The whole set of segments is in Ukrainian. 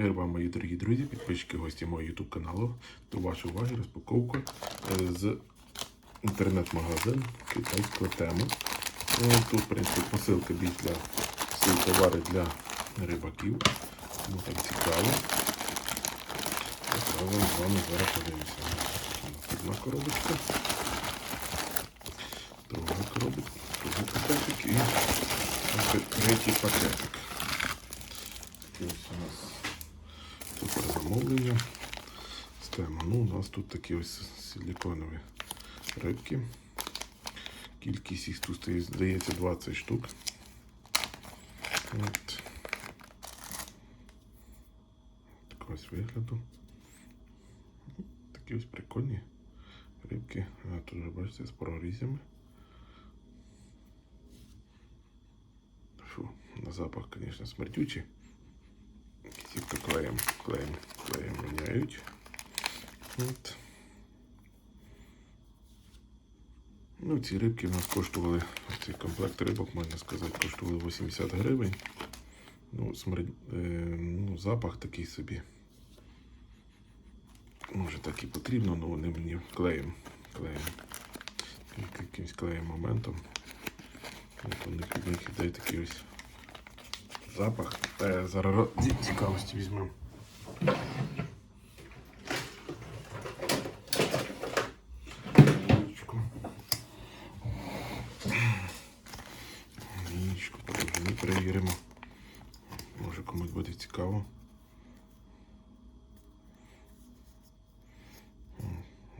Мир вам, мої дорогі друзі, підписчики, гості мого YouTube каналу. До вашої уваги розпаковка е, з інтернет-магазину китайського тему. Е, Тут, в принципі, посилка більш для всі товари для рибаків. Тому так цікаво. Разом з вами зараз подивимося. Одна коробочка. Друга коробочка, другий пакетик і третій пакетик. супер замовлення. з тема. Ну, у нас тут такі ось силіконові рибки. Кількість їх тут стоїть, здається, 20 штук. От. Такого ось вигляду. Такі ось прикольні рибки. А тут вже бачите з прорізями. Фу, на запах, звісно, смердючий. Кисівка клеєм, клеєм, Клеєм міняють. От. Ну, ці рибки в нас коштували, цей комплект рибок, можна сказати, коштували 80 гривень. Ну, смерд... е, ну, запах такий собі. Може так і потрібно, але вони мені клеєм, клеєм, якимось клеєм моментом. От у них від них іде такий ось запах. Та я зараз цікавості візьмемо. Перевіримо. Може комусь буде цікаво.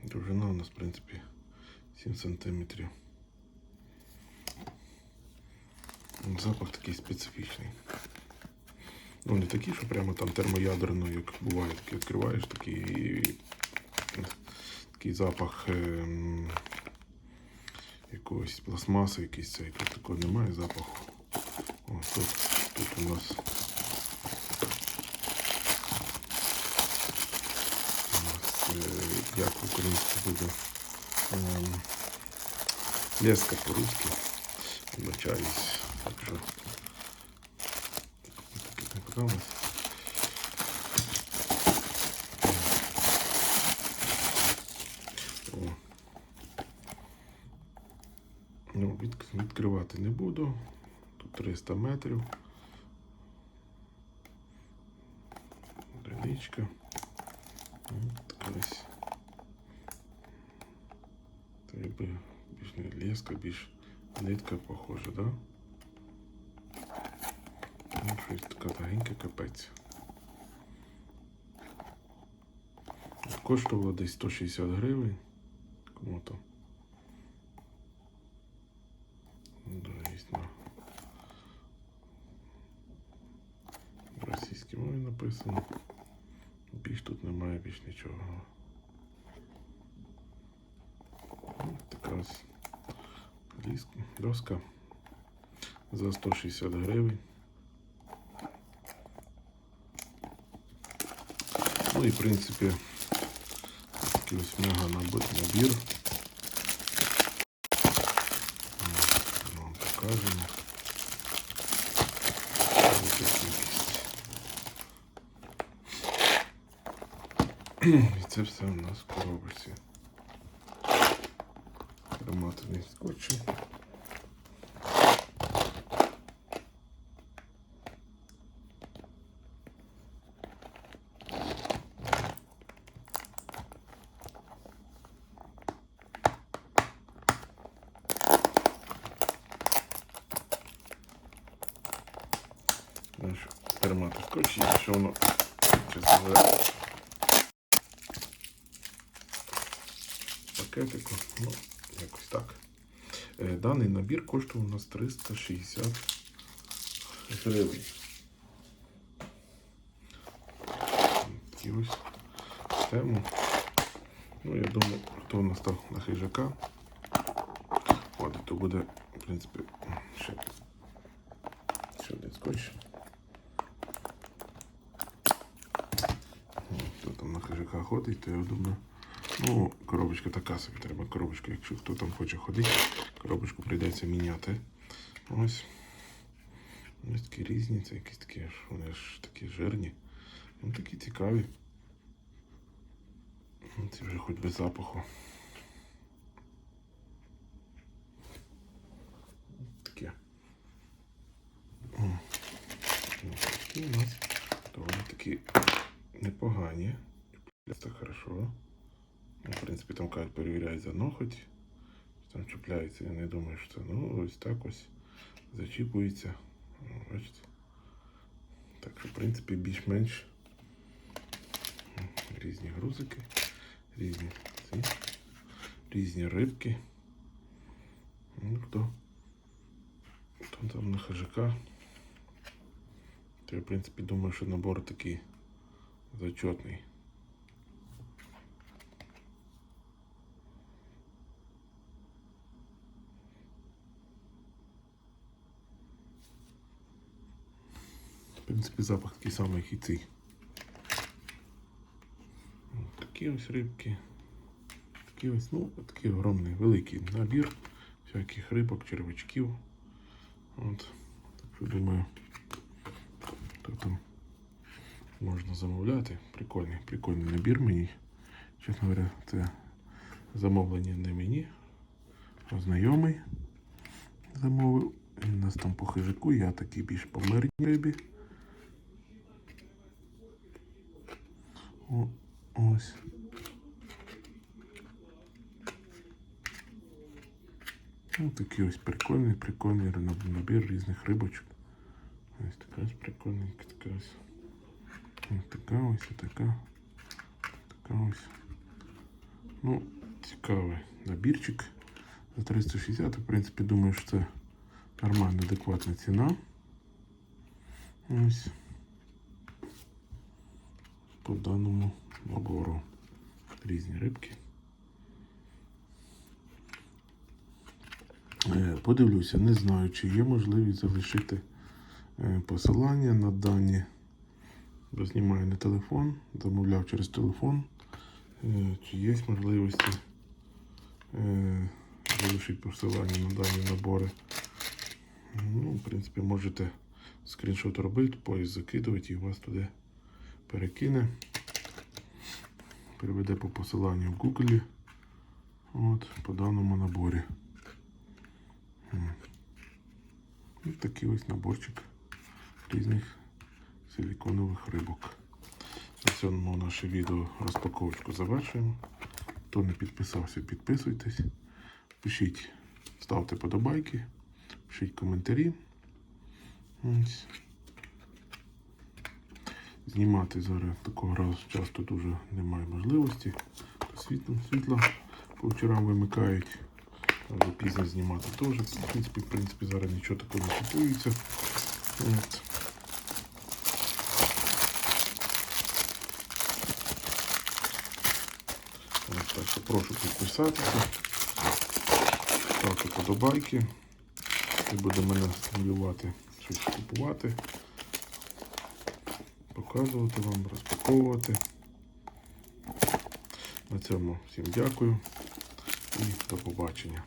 Довжина у нас, в принципі, 7 сантиметрів. Запах такий специфічний. Ну, не такий, що прямо там термоядерно, як буває, такий відкриваєш, такий, такий запах ем, якогось пластмаси, якийсь цей. Тут такого немає запаху. О, тут, тут у нас. у нас, е, Як українське буде. ем, Леска по-русски. Вибачаюсь. Так що. Так не подобається. Ну, від, відкривати не буду. Тут 300 метрів. Така ось. Якби більш не леска, більш нитка похожа, да? Ну, щось така легенька капець. Коштувало десь 160 гривень. Кому-то. Да, есть на російській мові написано. Більш тут немає більш нічого. Ну, Така ось доска за 160 гривень. Ну і в принципі такий ось мега набір. Вам покажемо. Ось кількість. І це все у нас в коробочці. Ароматний скотчем. Наш ароматний скотч, і що воно чи пакетику. Ну, якось так. Е, Даний набір коштував у нас 360 гривень. Такі ось тему. Ну, я думаю, хто у нас там на хижака. Ходить, то буде, в принципі, ще, ще один скотч. Хто там на хижака ходить, то я думаю. Ну, коробочка така собі треба коробочка, якщо хто там хоче ходити, коробочку прийдеться міняти. Ось. Ось такі різні, це якісь такі, вони ж такі жирні. Ну, такі цікаві. Ну, Ці вже хоч без запаху. Таке. Ось Такі у нас доволі такі непогані. Це хорошо. Ну, в принципі, там кажуть, перевіряють за ноготь. Там чіпляється, я не думаю, що це. Ну, ось так ось зачіпується. Бачите? Так що, в принципі, більш-менш різні грузики, різні ці, різні рибки. Ну, хто, хто там на хижака. То я, в принципі, думаю, що набор такий зачетний. Принципі, запах такий самий, як і цей. От Такі ось рибки. Ось, ну, такий огромний, великий набір всяких рибок, червячків. От. Так що думаю, то там можна замовляти. Прикольний, прикольний набір мені. Чесно говоря, це замовлення не мені, а знайомий замовив. Він у нас там по хижаку, я такий більш по мирній рибі. ось. Ну, такий ось прикольний, прикольний наб- набір різних рибочок. Ось така ось прикольненька, така ось. Ось така ось, і така. Така ось. Ну, цікавий набірчик. За 360, в принципі, думаю, що це нормальна, адекватна ціна. Ось По даному набору. Різні рибки. Е, Подивлюся, не знаю, чи є можливість залишити е, посилання на дані. Знімаю на телефон, замовляв через телефон. Е, Чи є можливості залишити посилання на дані набори. Ну, в принципі, можете скріншот робити, поїзд закидувати і вас туди перекине. Переведе по посиланню в Google. От, по даному наборі. Ось такий ось наборчик різних силіконових рибок. На цьому наше відео розпаковочку завершуємо. Хто не підписався, підписуйтесь. Пишіть, ставте подобайки, пишіть коментарі. Ось. Знімати зараз такого разу часто дуже немає можливості. Світло, світло по вечорам вимикають. Але пізно знімати теж. В принципі, в принципі, зараз нічого такого не купується. От. Ось, так що прошу підписатися, ставте подобайки. Це буде мене стимулювати щось купувати, показувати вам, розпаковувати. На цьому всім дякую і до побачення.